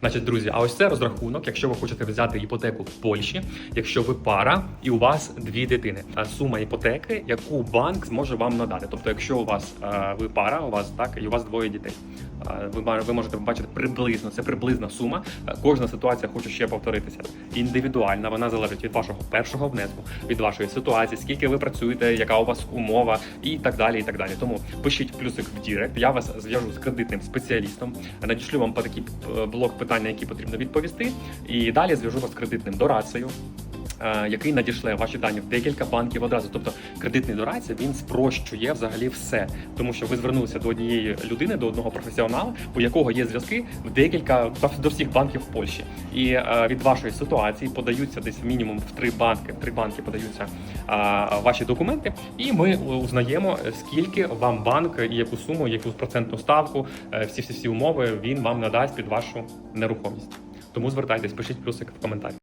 Значить, друзі, а ось це розрахунок, якщо ви хочете взяти іпотеку в Польщі, якщо ви пара і у вас дві дитини. А Сума іпотеки, яку банк зможе вам надати. Тобто, якщо у вас е, ви пара, у вас так і у вас двоє дітей. Ви можете побачити приблизно, це приблизна сума. Е, Кожна ситуація, хочу ще повторитися, індивідуальна. Вона залежить від вашого першого внеску, від вашої ситуації, скільки ви працюєте, яка у вас умова, і так далі. І так далі. Тому пишіть плюсик в Дірект. Я вас зв'яжу з кредитним спеціалістом. Надішлю вам по такий е, блок питань, які потрібно відповісти. І далі зв'яжу вас з кредитним дорадцею. Е, Який надішле ваші дані в декілька банків одразу, тобто кредитний дорадця він спрощує взагалі все, тому що ви звернулися до однієї людини, до одного професіонала, у якого є зв'язки в декілька до всіх банків в Польщі, і е, від вашої ситуації подаються десь мінімум в три банки. В три банки подаються е, ваші документи, і ми узнаємо, скільки вам банк і яку суму, яку процентну ставку, всі всі всі умови він вам надасть під вашу нерухомість. Тому звертайтесь, пишіть плюсик в коментарі.